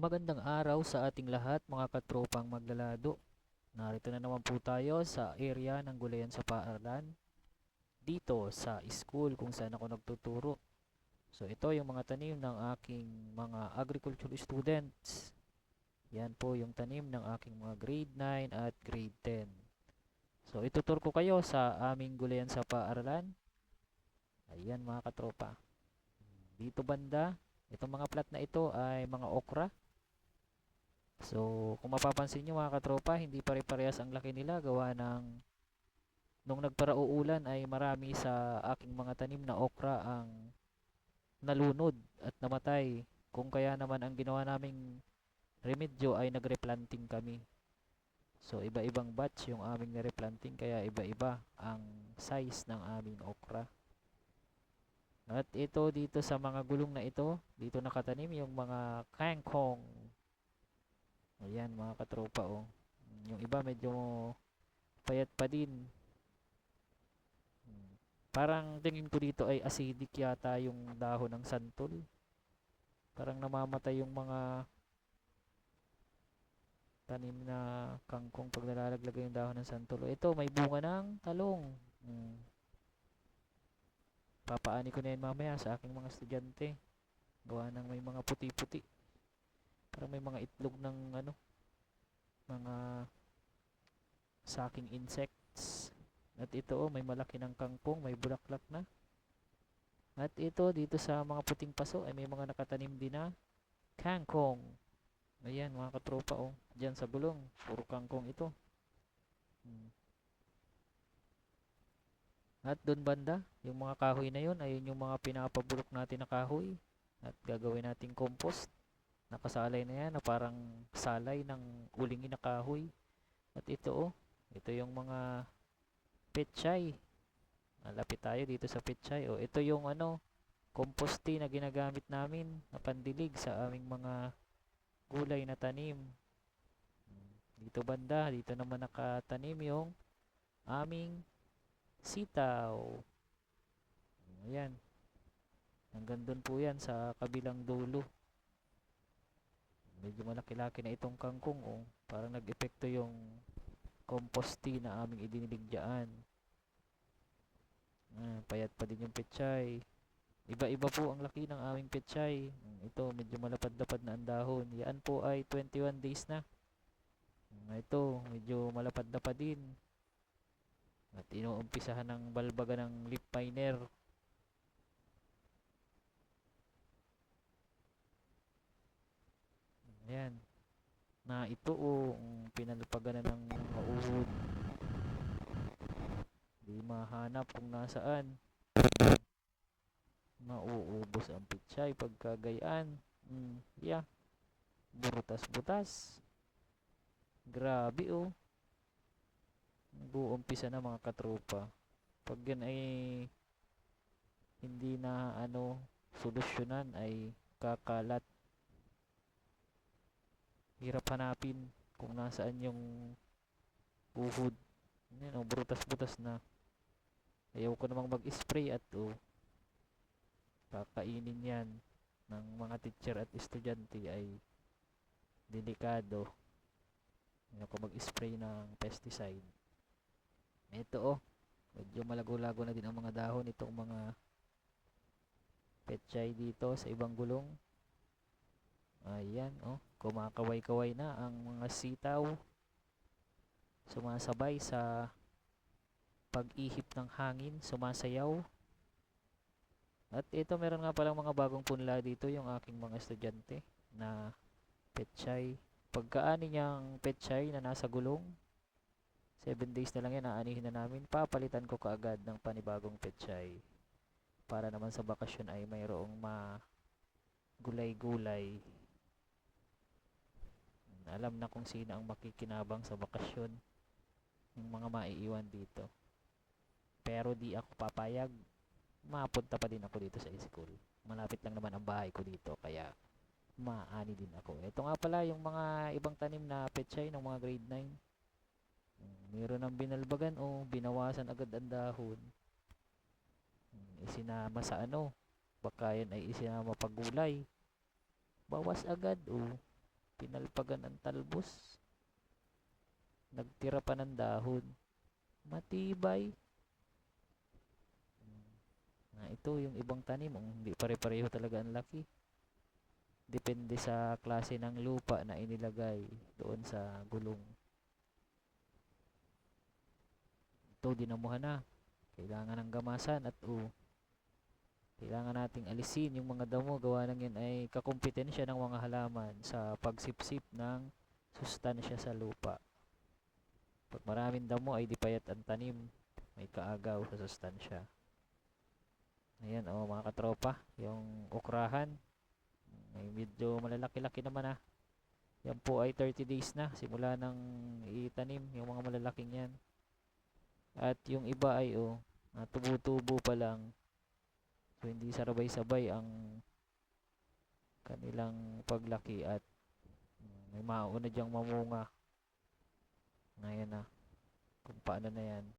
Magandang araw sa ating lahat mga katropang maglalado. Narito na naman po tayo sa area ng Gulayan sa Paaralan. Dito sa school kung saan ako nagtuturo. So ito yung mga tanim ng aking mga agriculture students. Yan po yung tanim ng aking mga grade 9 at grade 10. So itutur ko kayo sa aming Gulayan sa Paaralan. Ayan mga katropa. Dito banda, itong mga plat na ito ay mga okra. So, kung mapapansin nyo mga katropa, hindi pare-parehas ang laki nila gawa ng nung nagparauulan ay marami sa aking mga tanim na okra ang nalunod at namatay. Kung kaya naman ang ginawa naming remedyo ay nagreplanting kami. So, iba-ibang batch yung aming nireplanting kaya iba-iba ang size ng aming okra. At ito dito sa mga gulong na ito, dito nakatanim yung mga kangkong. Ayan mga katropa oh. Yung iba medyo payat pa din. Hmm. Parang tingin ko dito ay acidic yata yung dahon ng santol. Parang namamatay yung mga tanim na kangkong pag nalalaglag yung dahon ng santol. Ito may bunga ng talong. Hmm. Papaani ko na yan mamaya sa aking mga estudyante. Gawa ng may mga puti-puti. Parang may mga itlog ng ano, mga saking insects. At ito oh, may malaki ng kangkong, may bulaklak na. At ito dito sa mga puting paso ay may mga nakatanim din na kangkong. Ayan mga katropa oh, diyan sa bulong, puro kangkong ito. Hmm. At doon banda, yung mga kahoy na yun, ayun yung mga pinapabulok natin na kahoy. At gagawin nating compost. Nakasalay na yan na parang salay ng uling na kahoy. At ito oh, ito yung mga petchay. Malapit tayo dito sa petchay. Oh, ito yung ano, composti na ginagamit namin na pandilig sa aming mga gulay na tanim. Dito banda, dito naman nakatanim yung aming sitaw. Ayan. Hanggang doon po yan sa kabilang dulo. Medyo malaki-laki na itong kangkong oh. Parang nag-epekto yung composti na aming idinilig dyan. Ah, payat pa din yung petchay. Iba-iba po ang laki ng aming petchay. Ito, medyo malapad-lapad na ang dahon. Yan po ay 21 days na. Ito, medyo malapad-lapad din. At inuumpisahan ng balbaga ng lip piner. Ayan. Na ito o oh, pinalpagan na ng mga uhod. Di mahanap kung nasaan. Mauubos ang pitsay pagkagayaan. Mm, yeah. Burutas-butas. Grabe oh buumpisa na mga katropa pag yan ay hindi na ano solusyonan ay kakalat hirap hanapin kung nasaan yung uhod. Yan o brutas butas na. Ayaw ko namang mag spray at o kakainin yan ng mga teacher at estudyante ay delikado. Ayaw ko mag spray ng pesticide. Ito oh, medyo malago-lago na din ang mga dahon itong mga petchay dito sa ibang gulong. Ayan oh, kumakaway-kaway na ang mga sitaw. Sumasabay sa pag-ihip ng hangin, sumasayaw. At ito meron nga palang mga bagong punla dito yung aking mga estudyante na petchay. Pagkaani niyang petchay na nasa gulong, 7 days na lang yan, aanihin na namin. Papalitan ko kaagad ng panibagong petchay. Para naman sa bakasyon ay mayroong ma gulay-gulay. Alam na kung sino ang makikinabang sa bakasyon. Yung mga maiiwan dito. Pero di ako papayag. Mapunta pa din ako dito sa school. Malapit lang naman ang bahay ko dito. Kaya maani din ako. Ito nga pala yung mga ibang tanim na petchay ng mga grade 9 meron ng binalbagan o binawasan agad ang dahon isinama sa ano baka ay isinama pag gulay bawas agad o Pinalpagan ang talbos. Nagtira pa ng dahon. Matibay. Mm. Na ito yung ibang tanim, ang hindi pare-pareho talaga ang laki. Depende sa klase ng lupa na inilagay doon sa gulong. Ito dinamuhan na. Kailangan ng gamasan at u. Kailangan nating alisin yung mga damo gawa ng yun ay kakumpetensya ng mga halaman sa pagsipsip ng sustansya sa lupa. Pag maraming damo ay di payat ang tanim. May kaagaw sa sustansya. Ayan o mga katropa, yung okrahan. May medyo malalaki-laki naman ah. Yan po ay 30 days na simula nang itanim yung mga malalaking yan. At yung iba ay oh, na tubo-tubo pa lang. So hindi sabay-sabay ang kanilang paglaki at may mauna diyang mamunga. Ngayon na. Kung paano na yan.